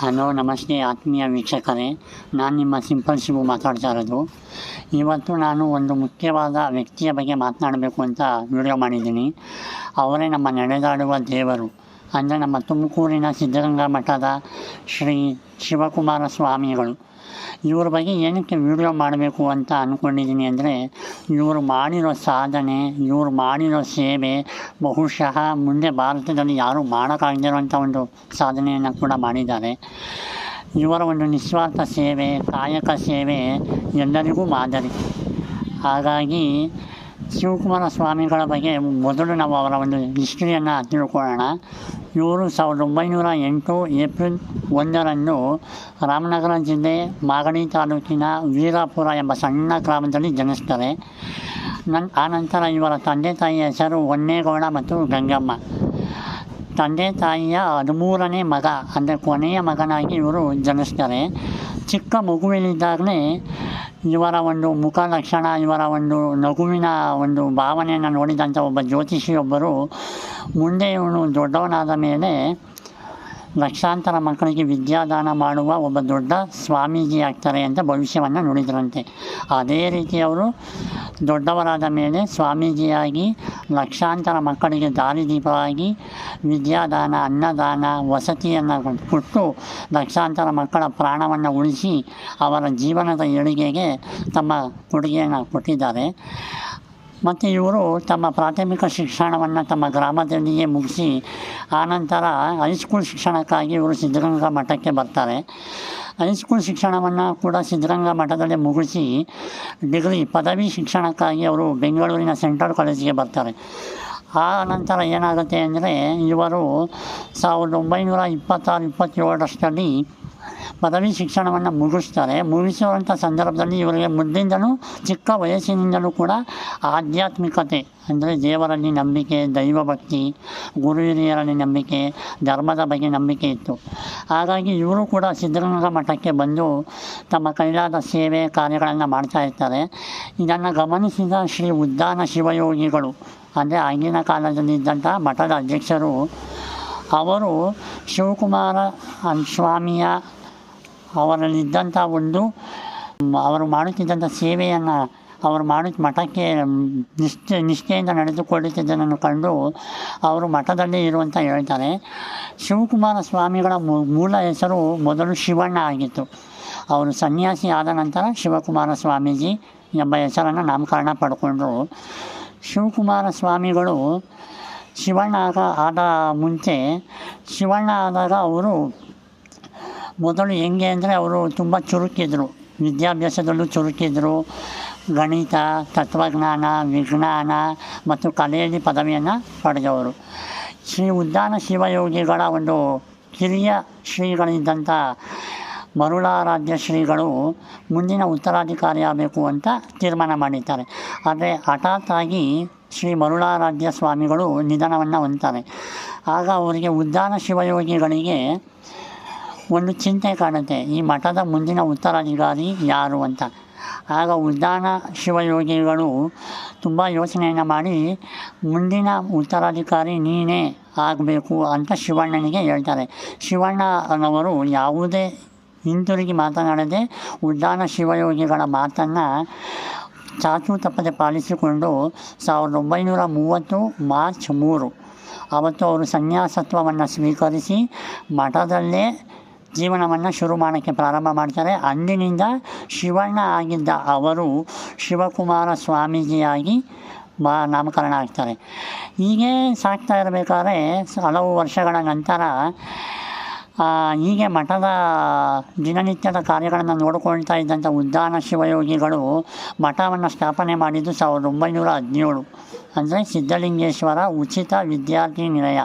Hello, ನಮಸ್ತೆ ಆತ್ಮೀಯ ವೀಕ್ಷಕರೇ. ನಾನು ನಿಮ್ಮ ಸಿಂಪಲ್ ಶಿವು ಮಾತಾಡ್ತಾ ಇರೋದು. ಇವತ್ತು ನಾನು ಒಂದು ಮುಖ್ಯವಾದ ವ್ಯಕ್ತಿಯ ಬಗ್ಗೆ ಮಾತನಾಡಬೇಕು ಅಂತ ವಿಡಿಯೋ ಮಾಡಿದ್ದೀನಿ. ಅವರೇ ನಮ್ಮ ನಡೆದಾಡುವ ದೇವರು. ಅಂದರೆ ನಮ್ಮ ತುಮಕೂರಿನ ಸಿದ್ಧಗಂಗಾ ಮಠದ ಶ್ರೀ ಶಿವಕುಮಾರ ಸ್ವಾಮಿಗಳು. ಇವ್ರ ಬಗ್ಗೆ ಏನಕ್ಕೆ ವಿಡಿಯೋ ಮಾಡಬೇಕು ಅಂತ ಅಂದ್ಕೊಂಡಿದ್ದೀನಿ ಅಂದರೆ ಇವರು ಮಾಡಿರೋ ಸಾಧನೆ ಇವರು ಮಾಡಿರೋ ಸೇವೆ, ಬಹುಶಃ ಮುಂದೆ ಭಾರತದಲ್ಲಿ ಯಾರೂ ಮಾಡೋಕ್ಕಾಗದಿರೋಂಥ ಒಂದು ಸಾಧನೆಯನ್ನು ಕೂಡ ಮಾಡಿದ್ದಾರೆ. ಇವರ ಒಂದು ನಿಸ್ವಾರ್ಥ ಸೇವೆ, ಕಾಯಕ ಸೇವೆ ಎಲ್ಲರಿಗೂ ಮಾದರಿ. ಹಾಗಾಗಿ ಶಿವಕುಮಾರ ಸ್ವಾಮಿಗಳ ಬಗ್ಗೆ ಮೊದಲು ನಾವು ಅವರ ಒಂದು ಹಿಸ್ಟ್ರಿಯನ್ನು ತಿಳ್ಕೊಳ್ಳೋಣ ಇವರು ಸಾವಿರದ ಒಂಬೈನೂರ ಎಂಟು ಏಪ್ರಿಲ್ ಒಂದರಂದು ರಾಮನಗರ ಜಿಲ್ಲೆ ಮಾಗಡಿ ತಾಲೂಕಿನ ವೀರಾಪುರ ಎಂಬ ಸಣ್ಣ ಗ್ರಾಮದಲ್ಲಿ ಜನಿಸ್ತಾರೆ ನನ್ ಆನಂತರ ಇವರ ತಂದೆ ತಾಯಿಯ ಹೆಸರು ಹೊನ್ನೇಗೌಡ ಮತ್ತು ಗಂಗಮ್ಮ. ತಂದೆ ತಾಯಿಯ ಹದಿಮೂರನೇ ಮಗ, ಅಂದರೆ ಕೊನೆಯ ಮಗನಾಗಿ ಇವರು ಜನಿಸ್ತಾರೆ ಚಿಕ್ಕ ಮಗುವಿನಿದ್ದಾಗಲೇ ಇವರ ಒಂದು ಮುಖ ಲಕ್ಷಣ ಇವರ ಒಂದು ನಗುವಿನ ಒಂದು ಭಾವನೆಯನ್ನು ನೋಡಿದಂಥ ಒಬ್ಬ ಜ್ಯೋತಿಷಿಯೊಬ್ಬರು ಮುಂದೆ ಇವನು ದೊಡ್ಡವನಾದ ಮೇಲೆ ಲಕ್ಷಾಂತರ ಮಕ್ಕಳಿಗೆ ವಿದ್ಯಾದಾನ ಮಾಡುವ ಒಬ್ಬ ದೊಡ್ಡ ಸ್ವಾಮೀಜಿ ಆಗ್ತಾರೆ ಅಂತ ಭವಿಷ್ಯವನ್ನು ನುಡಿದ್ರಂತೆ. ಅದೇ ರೀತಿ ಅವರು ದೊಡ್ಡವರಾದ ಮೇಲೆ ಸ್ವಾಮೀಜಿಯಾಗಿ ಲಕ್ಷಾಂತರ ಮಕ್ಕಳಿಗೆ ದಾರಿದೀಪವಾಗಿ ವಿದ್ಯಾದಾನ, ಅನ್ನದಾನ, ವಸತಿಯನ್ನು ಕೊಟ್ಟು ಲಕ್ಷಾಂತರ ಮಕ್ಕಳ ಪ್ರಾಣವನ್ನು ಉಳಿಸಿ ಅವರ ಜೀವನದ ಏಳಿಗೆಗೆ ತಮ್ಮ ಕೊಡುಗೆಯನ್ನು ಕೊಟ್ಟಿದ್ದಾರೆ. ಮತ್ತು ಇವರು ತಮ್ಮ ಪ್ರಾಥಮಿಕ ಶಿಕ್ಷಣವನ್ನು ತಮ್ಮ ಗ್ರಾಮದಲ್ಲಿಯೇ ಮುಗಿಸಿ ಆನಂತರ ಹೈಸ್ಕೂಲ್ ಶಿಕ್ಷಣಕ್ಕಾಗಿ ಇವರು ಸಿದ್ಧಗಂಗಾ ಮಠಕ್ಕೆ ಬರ್ತಾರೆ. ಹೈಸ್ಕೂಲ್ ಶಿಕ್ಷಣವನ್ನು ಕೂಡ ಸಿದ್ಧರಂಗ ಮಠದಲ್ಲೇ ಮುಗಿಸಿ ಡಿಗ್ರಿ ಪದವಿ ಶಿಕ್ಷಣಕ್ಕಾಗಿ ಅವರು ಬೆಂಗಳೂರಿನ ಸೆಂಟ್ರಲ್ ಕಾಲೇಜಿಗೆ ಬರ್ತಾರೆ. ಆ ನಂತರ ಏನಾಗುತ್ತೆ ಅಂದರೆ ಇವರು ಸಾವಿರದ ಒಂಬೈನೂರ ಇಪ್ಪತ್ತಾರು, ಇಪ್ಪತ್ತೇಳರಷ್ಟರಲ್ಲಿ ಪದವಿ ಶಿಕ್ಷಣವನ್ನು ಮುಗಿಸ್ತಾರೆ. ಮುಗಿಸುವಂಥ ಸಂದರ್ಭದಲ್ಲಿ ಇವರಿಗೆ ಮೊದಲಿಂದಲೂ ಚಿಕ್ಕ ವಯಸ್ಸಿನಿಂದಲೂ ಕೂಡ ಆಧ್ಯಾತ್ಮಿಕತೆ, ಅಂದರೆ ದೇವರಲ್ಲಿ ನಂಬಿಕೆ, ದೈವಭಕ್ತಿ ಗುರು ಹಿರಿಯರಲ್ಲಿ ನಂಬಿಕೆ, ಧರ್ಮದ ಬಗ್ಗೆ ನಂಬಿಕೆ ಇತ್ತು. ಹಾಗಾಗಿ ಇವರು ಕೂಡ ಸಿದ್ಧಗಂಗಾ ಮಠಕ್ಕೆ ಬಂದು ತಮ್ಮ ಕೈಲಾದ ಸೇವೆ ಕಾರ್ಯಗಳನ್ನು ಮಾಡ್ತಾ ಇರ್ತಾರೆ. ಇದನ್ನು ಗಮನಿಸಿದ ಶ್ರೀ ಉದ್ದಾನ ಶಿವಯೋಗಿಗಳು, ಅಂದರೆ ಆಗಿನ ಕಾಲದಲ್ಲಿ ಇದ್ದಂಥ ಮಠದ ಅಧ್ಯಕ್ಷರು, ಅವರು ಶಿವಕುಮಾರ ಸ್ವಾಮಿಯ ಅವರಲ್ಲಿದ್ದಂಥ ಒಂದು ಅವರು ಮಾಡುತ್ತಿದ್ದಂಥ ಸೇವೆಯನ್ನು ಅವರು ಮಾಡಿ, ಮಠಕ್ಕೆ ನಿಷ್ಠೆ, ನಿಷ್ಠೆಯಿಂದ ನಡೆದುಕೊಳ್ಳುತ್ತಿದ್ದನ್ನು ಕಂಡು ಅವರು ಮಠದಲ್ಲಿ ಇರುವಂತ ಹೇಳ್ತಾರೆ. ಶಿವಕುಮಾರ ಸ್ವಾಮಿಗಳ ಮೂಲ ಹೆಸರು ಮೊದಲು ಶಿವಣ್ಣ ಆಗಿತ್ತು. ಅವರು ಸನ್ಯಾಸಿ ಆದ ನಂತರ ಶಿವಕುಮಾರ ಸ್ವಾಮೀಜಿ ಎಂಬ ಹೆಸರನ್ನು ನಾಮಕರಣ ಪಡ್ಕೊಂಡರು. ಶಿವಕುಮಾರ ಸ್ವಾಮಿಗಳು ಶಿವಣ್ಣ ಆಗ, ಆದ ಮುಂಚೆ ಶಿವಣ್ಣ ಆದಾಗ ಅವರು ಮೊದಲು ಹೆಂಗೆ ಅಂದರೆ ಅವರು ತುಂಬ ಚುರುಕಿದ್ರು. ವಿದ್ಯಾಭ್ಯಾಸದಲ್ಲೂ ಚುರುಕಿದ್ರು. ಗಣಿತ, ತತ್ವಜ್ಞಾನ, ವಿಜ್ಞಾನ ಮತ್ತು ಕಲೆಯಲ್ಲಿ ಪದವಿಯನ್ನು ಪಡೆದವರು. ಶ್ರೀ ಉದ್ದಾನ ಶಿವಯೋಗಿಗಳ ಒಂದು ಕಿರಿಯ ಶ್ರೀಗಳಿದ್ದಂಥ ಮರುಳಾರಾಧ್ಯ ಶ್ರೀಗಳು ಮುಂದಿನ ಉತ್ತರಾಧಿಕಾರಿ ಆಗಬೇಕು ಅಂತ ತೀರ್ಮಾನ ಮಾಡಿದ್ದಾರೆ. ಆದರೆ ಹಠಾತ್ತಾಗಿ ಶ್ರೀ ಮರುಳಾರಾಧ್ಯ ಸ್ವಾಮಿಗಳು ನಿಧನವನ್ನು ಹೊಂದ್ತಾರೆ. ಆಗ ಅವರಿಗೆ ಉದ್ದಾನ ಶಿವಯೋಗಿಗಳಿಗೆ ಒಂದು ಚಿಂತೆ ಕಾಣುತ್ತೆ. ಈ ಮಠದ ಮುಂದಿನ ಉತ್ತರಾಧಿಕಾರಿ ಯಾರು ಅಂತ. ಆಗ ಉದ್ದಾನ ಶಿವಯೋಗಿಗಳು ತುಂಬ ಯೋಚನೆಯನ್ನು ಮಾಡಿ, ಮುಂದಿನ ಉತ್ತರಾಧಿಕಾರಿ ನೀನೇ ಆಗಬೇಕು ಅಂತ ಶಿವಣ್ಣನಿಗೆ ಹೇಳ್ತಾರೆ. ಶಿವಣ್ಣ ಅನ್ನೋರು ಯಾವುದೇ ಹಿಂತಿರುಗಿ ಮಾತನಾಡದೆ ಉದ್ದಾನ ಶಿವಯೋಗಿಗಳ ಮಾತನ್ನು ಚಾಚು ತಪ್ಪದೆ ಪಾಲಿಸಿಕೊಂಡು ಸಾವಿರದ ಒಂಬೈನೂರ ಮೂವತ್ತು ಮಾರ್ಚ್ ಮೂರು, ಅವತ್ತು ಅವರು ಸನ್ಯಾಸತ್ವವನ್ನು ಸ್ವೀಕರಿಸಿ ಮಠದಲ್ಲೇ ಜೀವನವನ್ನು ಶುರು ಮಾಡೋಕ್ಕೆ ಪ್ರಾರಂಭ ಮಾಡ್ತಾರೆ. ಅಂದಿನಿಂದ ಶಿವಣ್ಣ ಆಗಿದ್ದ ಅವರು ಶಿವಕುಮಾರ ಸ್ವಾಮೀಜಿಯಾಗಿ ಬಾ ನಾಮಕರಣ ಆಗ್ತಾರೆ. ಹೀಗೆ ಸಾಕ್ತಾ ಇರಬೇಕಾದ್ರೆ ಹಲವು ವರ್ಷಗಳ ನಂತರ ಹೀಗೆ ಮಠದ ದಿನನಿತ್ಯದ ಕಾರ್ಯಗಳನ್ನು ನೋಡಿಕೊಳ್ತಾ ಇದ್ದಂಥ ಉದ್ದಾನ ಶಿವಯೋಗಿಗಳು ಮಠವನ್ನು ಸ್ಥಾಪನೆ ಮಾಡಿದ್ದು ಸಾವಿರದ ಒಂಬೈನೂರ ಹದಿನೇಳು. ಅಂದರೆ ಸಿದ್ಧಲಿಂಗೇಶ್ವರ ಉಚಿತ ವಿದ್ಯಾರ್ಥಿ ನಿಲಯ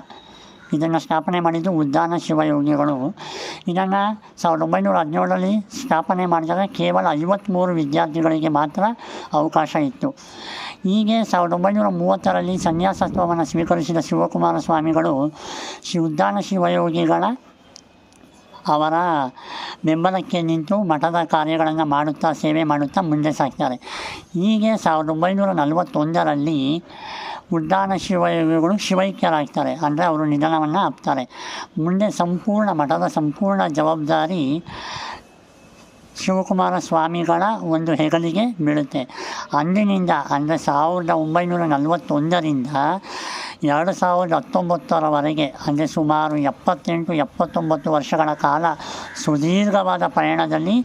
ಇದನ್ನು ಸ್ಥಾಪನೆ ಮಾಡಿದ್ದು ಉದ್ದಾನ ಶಿವಯೋಗಿಗಳು. ಇದನ್ನು ಸಾವಿರದ ಒಂಬೈನೂರ ಹದಿನೇಳರಲ್ಲಿ ಸ್ಥಾಪನೆ ಮಾಡಿದಾಗ ಕೇವಲ ಐವತ್ತ್ಮೂರು ವಿದ್ಯಾರ್ಥಿಗಳಿಗೆ ಮಾತ್ರ ಅವಕಾಶ ಇತ್ತು. ಹೀಗೆ ಸಾವಿರದ ಒಂಬೈನೂರ ಮೂವತ್ತರಲ್ಲಿ ಸನ್ಯಾಸತ್ವವನ್ನು ಸ್ವೀಕರಿಸಿದ ಶಿವಕುಮಾರ ಸ್ವಾಮಿಗಳು ಶ್ರೀ ಉದ್ದಾನ ಶಿವಯೋಗಿಗಳ ಅವರ ಬೆಂಬಲಕ್ಕೆ ನಿಂತು ಮಠದ ಕಾರ್ಯಗಳನ್ನು ಮಾಡುತ್ತಾ, ಸೇವೆ ಮಾಡುತ್ತಾ ಮುಂದೆ ಸಾಗ್ತಾರೆ ಹೀಗೆ ಸಾವಿರದ ಒಂಬೈನೂರ ನಲವತ್ತೊಂದರಲ್ಲಿ ಉದ್ದಾನ ಶಿವಯೋಗಿಗಳು ಶಿವೈಕ್ಯರಾಗ್ತಾರೆ. ಅಂದರೆ ಅವರು ನಿಧನವನ್ನು ಆಪ್ತಾರೆ ಮುಂದೆ ಸಂಪೂರ್ಣ ಮಠದ ಸಂಪೂರ್ಣ ಜವಾಬ್ದಾರಿ ಶಿವಕುಮಾರ ಸ್ವಾಮಿಗಳ ಒಂದು ಹೆಗಲಿಗೆ ಬೀಳುತ್ತೆ. ಅಂದಿನಿಂದ, ಅಂದರೆ ಸಾವಿರದ ಒಂಬೈನೂರ ನಲವತ್ತೊಂದರಿಂದ ಎರಡು ಸಾವಿರದ ಹತ್ತೊಂಬತ್ತರವರೆಗೆ, ಅಂದರೆ ಸುಮಾರು ಎಪ್ಪತ್ತೆಂಟು, ಎಪ್ಪತ್ತೊಂಬತ್ತು ವರ್ಷಗಳ ಕಾಲ, ಸುದೀರ್ಘವಾದ ಪಯಣದಲ್ಲಿ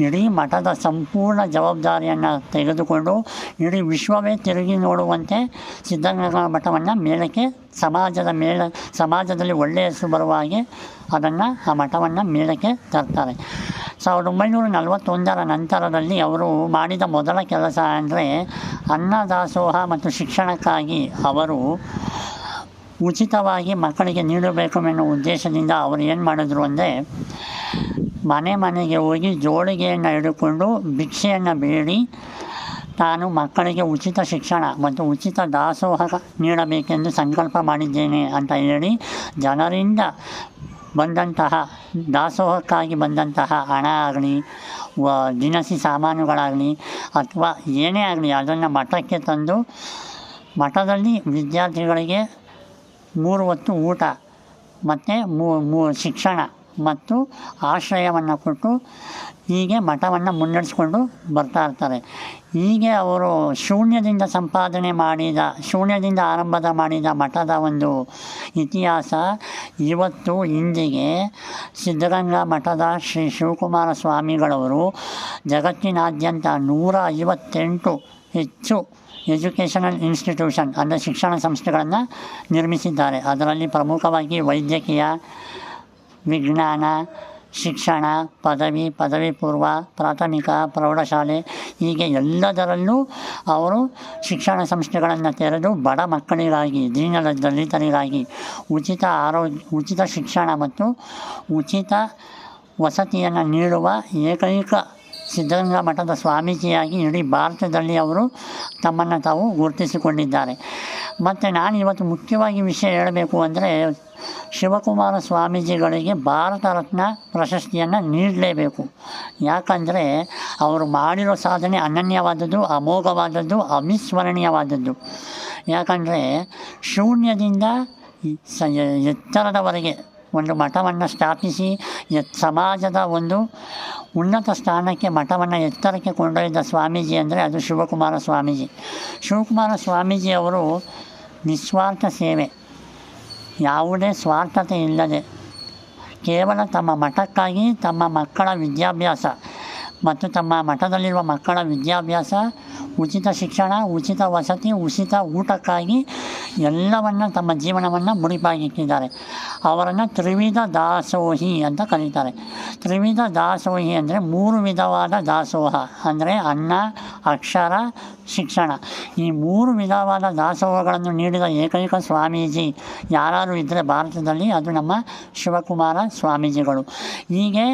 ಇಡೀ ಮಠದ ಸಂಪೂರ್ಣ ಜವಾಬ್ದಾರಿಯನ್ನು ತೆಗೆದುಕೊಂಡು, ಇಡೀ ವಿಶ್ವವೇ ತಿರುಗಿ ನೋಡುವಂತೆ ಸಿದ್ಧಗಂಗಾ ಮಠವನ್ನು ಮೇಲಕ್ಕೆ ಸಮಾಜದ ಮೇಳ, ಸಮಾಜದಲ್ಲಿ ಒಳ್ಳೆಯ ಹೆಸರು ಬರುವ ಹಾಗೆ ಅದನ್ನು, ಆ ಮಠವನ್ನು ಮೇಳಕ್ಕೆ ತರ್ತಾರೆ. ಸಾವಿರದ ಒಂಬೈನೂರ ನಲವತ್ತೊಂದರ ನಂತರದಲ್ಲಿ ಅವರು ಮಾಡಿದ ಮೊದಲ ಕೆಲಸ ಅಂದರೆ ಅನ್ನದಾಸೋಹ ಮತ್ತು ಶಿಕ್ಷಣಕ್ಕಾಗಿ ಅವರು ಉಚಿತವಾಗಿ ಮಕ್ಕಳಿಗೆ ನೀಡಬೇಕು ಎನ್ನುವ ಉದ್ದೇಶದಿಂದ ಅವರು ಏನು ಮಾಡಿದ್ರು ಅಂದರೆ ಮನೆ ಮನೆಗೆ ಹೋಗಿ ಜೋಳಿಗೆಯನ್ನು ಹಿಡ್ಕೊಂಡು ಭಿಕ್ಷೆಯನ್ನು ಬೇಡಿ ನಾನು ಮಕ್ಕಳಿಗೆ ಉಚಿತ ಶಿಕ್ಷಣ, ಮತ್ತು ಉಚಿತ ದಾಸೋಹ ನೀಡಬೇಕೆಂದು ಸಂಕಲ್ಪ ಮಾಡಿದ್ದೇನೆ ಅಂತ ಹೇಳಿ ಜನರಿಂದ ಬಂದಂತಹ, ದಾಸೋಹಕ್ಕಾಗಿ ಬಂದಂತಹ ಹಣ ಆಗಲಿ ದಿನಸಿ ಸಾಮಾನುಗಳಾಗಲಿ, ಅಥವಾ ಏನೇ ಆಗಲಿ ಅದನ್ನು ಮಠಕ್ಕೆ ತಂದು, ಮಠದಲ್ಲಿ ವಿದ್ಯಾರ್ಥಿಗಳಿಗೆ ಮೂರು ಹೊತ್ತು ಊಟ, ಮತ್ತು ಮೂ, ಶಿಕ್ಷಣ ಮತ್ತು ಆಶ್ರಯವನ್ನು ಕೊಟ್ಟು ಹೀಗೆ ಮಠವನ್ನು ಮುನ್ನಡೆಸ್ಕೊಂಡು ಬರ್ತಾ ಇರ್ತಾರೆ. ಹೀಗೆ ಅವರು ಶೂನ್ಯದಿಂದ ಸಂಪಾದನೆ ಮಾಡಿದ, ಶೂನ್ಯದಿಂದ ಆರಂಭದ ಮಾಡಿದ ಮಠದ ಒಂದು ಇತಿಹಾಸ ಇವತ್ತು ಇಂದಿಗೆ ಸಿದ್ಧಗಂಗಾ ಮಠದ ಶ್ರೀ ಶಿವಕುಮಾರ ಸ್ವಾಮಿಗಳವರು ಜಗತ್ತಿನಾದ್ಯಂತ ನೂರ ಐವತ್ತೆಂಟು ಹೆಚ್ಚು ಎಜುಕೇಷನಲ್ ಇನ್ಸ್ಟಿಟ್ಯೂಷನ್ ಅಂದರೆ ಶಿಕ್ಷಣ ಸಂಸ್ಥೆಗಳನ್ನು ನಿರ್ಮಿಸಿದ್ದಾರೆ. ಅದರಲ್ಲಿ ಪ್ರಮುಖವಾಗಿ ವೈದ್ಯಕೀಯ, ವಿಜ್ಞಾನ ಶಿಕ್ಷಣ, ಪದವಿ ಪದವಿ ಪೂರ್ವ, ಪ್ರಾಥಮಿಕ, ಪ್ರೌಢಶಾಲೆ, ಹೀಗೆ ಎಲ್ಲದರಲ್ಲೂ ಅವರು ಶಿಕ್ಷಣ ಸಂಸ್ಥೆಗಳನ್ನು ತೆರೆದು ಬಡ ಮಕ್ಕಳಿಗಾಗಿ ದೀನ ದಲಿತರಿಗಾಗಿ ಉಚಿತ ಆರೋಗ್ಯ, ಉಚಿತ ಶಿಕ್ಷಣ ಮತ್ತು ಉಚಿತ ವಸತಿಯನ್ನು ನೀಡುವ ಏಕೈಕ ಸಿದ್ಧಗಂಗಾ ಮಠದ ಸ್ವಾಮೀಜಿಯಾಗಿ ಇಡೀ ಭಾರತದಲ್ಲಿ ಅವರು ತಮ್ಮನ್ನು ತಾವು ಗುರುತಿಸಿಕೊಂಡಿದ್ದಾರೆ. ಮತ್ತು ನಾನು ಇವತ್ತು ಮುಖ್ಯವಾಗಿ ವಿಷಯ ಹೇಳಬೇಕು ಅಂದರೆ ಶಿವಕುಮಾರ ಸ್ವಾಮೀಜಿಗಳಿಗೆ ಭಾರತ ರತ್ನ ಪ್ರಶಸ್ತಿಯನ್ನು ನೀಡಲೇಬೇಕು. ಯಾಕಂದರೆ ಅವರು ಮಾಡಿರೋ ಸಾಧನೆ ಅನನ್ಯವಾದದ್ದು, ಅಮೋಘವಾದದ್ದು, ಅವಿಸ್ಮರಣೀಯವಾದದ್ದು. ಯಾಕಂದರೆ ಶೂನ್ಯದಿಂದ ಸ ಎತ್ತರದವರೆಗೆ ಒಂದು ಮಠವನ್ನು ಸ್ಥಾಪಿಸಿ ಸಮಾಜದ ಒಂದು ಉನ್ನತ ಸ್ಥಾನಕ್ಕೆ, ಮಠವನ್ನು ಎತ್ತರಕ್ಕೆ ಕೊಂಡೊಯ್ದ ಸ್ವಾಮೀಜಿ ಅಂದರೆ ಅದು ಶಿವಕುಮಾರ ಸ್ವಾಮೀಜಿ. ಶಿವಕುಮಾರ ಸ್ವಾಮೀಜಿ ಅವರು ನಿಸ್ವಾರ್ಥ ಸೇವೆ. ಯಾವುದೇ ಸ್ವಾರ್ಥತೆ ಇಲ್ಲದೆ ಕೇವಲ ತಮ್ಮ ಮಠಕ್ಕಾಗಿ, ತಮ್ಮ ಮಕ್ಕಳ ವಿದ್ಯಾಭ್ಯಾಸ ಮತ್ತು ತಮ್ಮ ಮಠದಲ್ಲಿರುವ ಮಕ್ಕಳ ವಿದ್ಯಾಭ್ಯಾಸ, ಉಚಿತ ಶಿಕ್ಷಣ, ಉಚಿತ ವಸತಿ, ಉಚಿತ ಊಟಕ್ಕಾಗಿ ಎಲ್ಲವನ್ನು ತಮ್ಮ ಜೀವನವನ್ನು ಮುಡಿಪಾಗಿಟ್ಟಿದ್ದಾರೆ. ಅವರನ್ನು ತ್ರಿವಿಧ ದಾಸೋಹಿ ಅಂತ ಕರೀತಾರೆ. ತ್ರಿವಿಧ ದಾಸೋಹಿ ಅಂದರೆ ಮೂರು ವಿಧವಾದ ದಾಸೋಹ ಅಂದರೆ ಅನ್ನ, ಅಕ್ಷರ ಶಿಕ್ಷಣ. ಈ ಮೂರು ವಿಧವಾದ ದಾಸೋಹಗಳನ್ನು ನೀಡಿದ ಏಕೈಕ ಸ್ವಾಮೀಜಿ ಯಾರು ಇದ್ದರೆ ಭಾರತದಲ್ಲಿ, ಅದು ನಮ್ಮ ಶಿವಕುಮಾರ ಸ್ವಾಮೀಜಿಗಳು. ಹೀಗೆ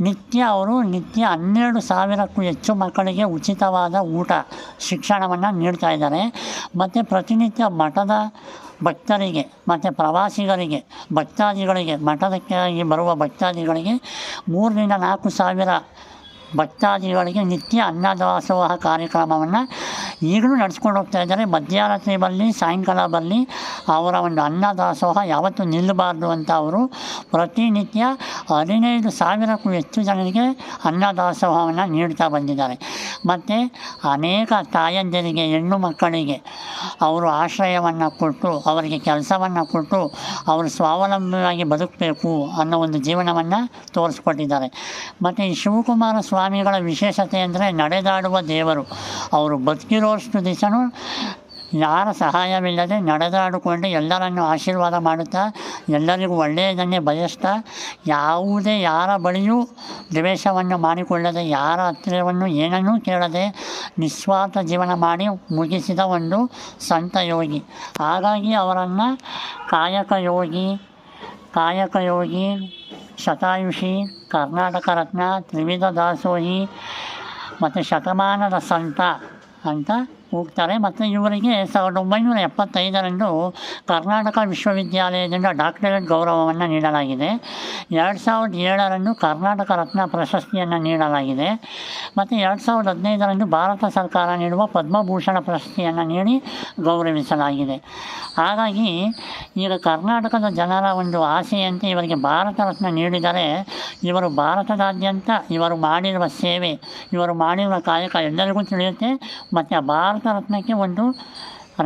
ನಿತ್ಯ ಅವರು ನಿತ್ಯ ಹನ್ನೆರಡು ಸಾವಿರಕ್ಕೂ ಹೆಚ್ಚು ಮಕ್ಕಳಿಗೆ ಉಚಿತವಾದ ಊಟ, ಶಿಕ್ಷಣವನ್ನು ನೀಡ್ತಾ ಇದ್ದಾರೆ. ಮತ್ತು ಪ್ರತಿನಿತ್ಯ ಮಠದ ಭಕ್ತರಿಗೆ, ಮತ್ತು ಪ್ರವಾಸಿಗರಿಗೆ, ಭಕ್ತಾದಿಗಳಿಗೆ, ಮಠದಕ್ಕಾಗಿ ಬರುವ ಭಕ್ತಾದಿಗಳಿಗೆ ಮೂರರಿಂದ ನಾಲ್ಕು ಸಾವಿರ ಭಕ್ತಾದಿಗಳಿಗೆ ನಿತ್ಯ ಅನ್ನದಾಸೋಹ ಕಾರ್ಯಕ್ರಮವನ್ನು ಈಗಲೂ ನಡೆಸ್ಕೊಂಡು ಹೋಗ್ತಾ ಇದ್ದಾರೆ. ಮಧ್ಯರಾತ್ರಿ ಬರಲಿ ಸಾಯಂಕಾಲ ಬರಲಿ ಅವರ ಒಂದು ಅನ್ನದಾಸೋಹ ಯಾವತ್ತೂ ನಿಲ್ಲಬಾರ್ದು ಅಂತ ಅವರು ಪ್ರತಿನಿತ್ಯ ಹದಿನೈದು ಸಾವಿರಕ್ಕೂ ಹೆಚ್ಚು ಜನರಿಗೆ ಅನ್ನದಾಸೋಹವನ್ನು ನೀಡ್ತಾ ಬಂದಿದ್ದಾರೆ. ಮತ್ತು ಅನೇಕ ತಾಯಂದಿರಿಗೆ, ಹೆಣ್ಣು ಮಕ್ಕಳಿಗೆ ಅವರು ಆಶ್ರಯವನ್ನು ಕೊಟ್ಟು, ಅವರಿಗೆ ಕೆಲಸವನ್ನು ಕೊಟ್ಟು, ಅವರು ಸ್ವಾವಲಂಬಿಯಾಗಿ ಬದುಕಬೇಕು ಅನ್ನೋ ಒಂದು ಜೀವನವನ್ನು ತೋರಿಸ್ಕೊಟ್ಟಿದ್ದಾರೆ. ಮತ್ತು ಈ ಶಿವಕುಮಾರ ಸ್ವಾಮಿಗಳ ವಿಶೇಷತೆ ಅಂದರೆ ನಡೆದಾಡುವ ದೇವರು. ಅವರು ಬದುಕಿರೋಷ್ಟು ದಿವಸನೂ ಯಾರ ಸಹಾಯವಿಲ್ಲದೆ ನಡೆದಾಡಿಕೊಂಡು ಎಲ್ಲರನ್ನು ಆಶೀರ್ವಾದ ಮಾಡುತ್ತಾ, ಎಲ್ಲರಿಗೂ ಒಳ್ಳೆಯದನ್ನೇ ಬಯಸ್ತಾ, ಯಾವುದೇ ಯಾರ ಬಳಿಯೂ ದ್ವೇಷವನ್ನು ಮಾಡಿಕೊಳ್ಳದೆ, ಯಾರ ಹತ್ತಿರವನ್ನು ಏನನ್ನೂ ಕೇಳದೆ ನಿಸ್ವಾರ್ಥ ಜೀವನ ಮಾಡಿ ಮುಗಿಸಿದ ಒಂದು ಸಂತ ಯೋಗಿ. ಹಾಗಾಗಿ ಅವರನ್ನು ಕಾಯಕ ಯೋಗಿ ಕಾಯಕ ಯೋಗಿ ಶತಾಯುಷಿ ಕರ್ನಾಟಕ ರತ್ನ ತ್ರಿವಿಧ ದಾಸೋಹಿ ಮತ್ತು ಶತಮಾನದ ಸಂತ ಅಂತ ಹೋಗ್ತಾರೆ ಮತ್ತು ಇವರಿಗೆ ಸಾವಿರದ ಒಂಬೈನೂರ ಎಪ್ಪತ್ತೈದರಂದು ಕರ್ನಾಟಕ ವಿಶ್ವವಿದ್ಯಾಲಯದಿಂದ ಡಾಕ್ಟರೇಟ್ ಗೌರವವನ್ನು ನೀಡಲಾಗಿದೆ. ಎರಡು ಸಾವಿರದ ಏಳರಂದು ಕರ್ನಾಟಕ ರತ್ನ ಪ್ರಶಸ್ತಿಯನ್ನು ನೀಡಲಾಗಿದೆ. ಮತ್ತು ಎರಡು ಸಾವಿರದ ಹದಿನೈದರಂದು ಭಾರತ ಸರ್ಕಾರ ನೀಡುವ ಪದ್ಮಭೂಷಣ ಪ್ರಶಸ್ತಿಯನ್ನು ನೀಡಿ ಗೌರವಿಸಲಾಗಿದೆ. ಹಾಗಾಗಿ ಈಗ ಕರ್ನಾಟಕದ ಜನರ ಒಂದು ಆಸೆಯಂತೆ ಇವರಿಗೆ ಭಾರತ ರತ್ನ ನೀಡಿದರೆ ಇವರು ಭಾರತದಾದ್ಯಂತ ಇವರು ಮಾಡಿರುವ ಸೇವೆ, ಇವರು ಮಾಡಿರುವ ಕಾಯಕ ಎಲ್ಲರಿಗೂ ತಿಳಿಯುತ್ತೆ. ಮತ್ತು ಭಾರತ ರತ್ನಕ್ಕೆ ಒಂದು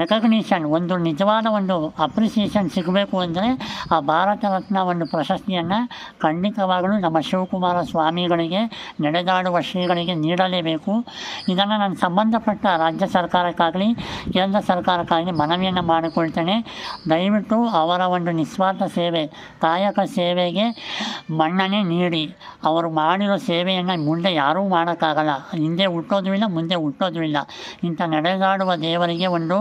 ರೆಕಗ್ನಿಷನ್ ಒಂದು ನಿಜವಾದ ಒಂದು ಅಪ್ರಿಸಿಯೇಷನ್ ಸಿಗಬೇಕು ಅಂದರೆ ಆ ಭಾರತ ರತ್ನ ಒಂದು ಪ್ರಶಸ್ತಿಯನ್ನು ಖಂಡಿತವಾಗಲೂ ನಮ್ಮ ಶಿವಕುಮಾರ ಸ್ವಾಮಿಗಳಿಗೆ, ನಡೆದಾಡುವ ಶ್ರೀಗಳಿಗೆ ನೀಡಲೇಬೇಕು. ಇದನ್ನು ನಾನು ಸಂಬಂಧಪಟ್ಟ ರಾಜ್ಯ ಸರ್ಕಾರಕ್ಕಾಗಲಿ, ಕೇಂದ್ರ ಸರ್ಕಾರಕ್ಕಾಗಲಿ ಮನವಿಯನ್ನು ಮಾಡಿಕೊಳ್ತೇನೆ. ದಯವಿಟ್ಟು ಅವರ ಒಂದು ನಿಸ್ವಾರ್ಥ ಸೇವೆ, ಕಾಯಕ ಸೇವೆಗೆ ಮನ್ನಣೆ ನೀಡಿ. ಅವರು ಮಾಡಿರೋ ಸೇವೆಯನ್ನು ಮುಂದೆ ಯಾರೂ ಮಾಡೋಕ್ಕಾಗಲ್ಲ. ಹಿಂದೆ ಹುಟ್ಟೋದು ಇಲ್ಲ, ಮುಂದೆ ಹುಟ್ಟೋದು ಇಲ್ಲ. ಇಂಥ ನಡೆದಾಡುವ ದೇವರಿಗೆ ಒಂದು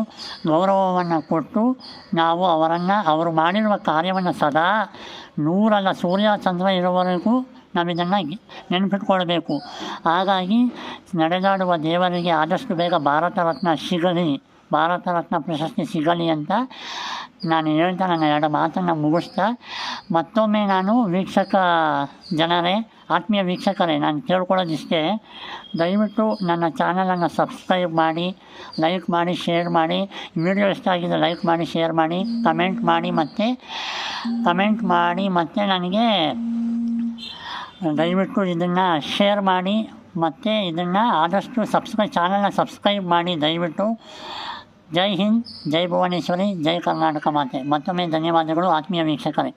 ಗೌರವವನ್ನು ಕೊಟ್ಟು ನಾವು ಅವರನ್ನು, ಅವರು ಮಾಡಿರುವ ಕಾರ್ಯವನ್ನು ಸದಾ ನೂರಲ್ಲ ಸೂರ್ಯ ಚಂದ್ರ ಇರುವವರೆಗೂ ನಾವು ಇದನ್ನು ನೆನಪಿಟ್ಕೊಳ್ಬೇಕು. ಹಾಗಾಗಿ ನಡೆದಾಡುವ ದೇವರಿಗೆ ಆದಷ್ಟು ಬೇಗ ಭಾರತ ರತ್ನ ಸಿಗಲಿ, ಭಾರತ ರತ್ನ ಪ್ರಶಸ್ತಿ ಸಿಗಲಿ ಅಂತ ನಾನು ಹೇಳ್ತಾ ನನ್ನ ಎರಡು ಮಾತನ್ನು ಮುಗಿಸ್ತಾ ಮತ್ತೊಮ್ಮೆ ನಾನು ವೀಕ್ಷಕ ಜನರೇ ಆತ್ಮೀಯ ವೀಕ್ಷಕರೇ, ನಾನು ಕೇಳ್ಕೊಳ್ಳೋದಿಷ್ಟೇ, ದಯವಿಟ್ಟು ನನ್ನ ಚಾನಲನ್ನು ಸಬ್ಸ್ಕ್ರೈಬ್ ಮಾಡಿ, ಲೈಕ್ ಮಾಡಿ, ಶೇರ್ ಮಾಡಿ, ವಿಡಿಯೋ ಇಷ್ಟ ಆಗಿದೆ ಲೈಕ್ ಮಾಡಿ, ಶೇರ್ ಮಾಡಿ, ಕಮೆಂಟ್ ಮಾಡಿ ಮತ್ತು, ಕಮೆಂಟ್ ಮಾಡಿ ಮತ್ತು ನನಗೆ ದಯವಿಟ್ಟು ಇದನ್ನು ಶೇರ್ ಮಾಡಿ ಮತ್ತು ಇದನ್ನು ಆದಷ್ಟು ಸಬ್ಸ್ಕ್ರೈ ಚಾನಲ್ನ ಸಬ್ಸ್ಕ್ರೈಬ್ ಮಾಡಿ ದಯವಿಟ್ಟು. ಜೈ ಹಿಂದ್, ಜೈ ಭುವನೇಶ್ವರಿ, ಜೈ ಕರ್ನಾಟಕ ಮಾತೆ. ಮತ್ತೊಮ್ಮೆ ಧನ್ಯವಾದಗಳು ಆತ್ಮೀಯ ವೀಕ್ಷಕರೇ.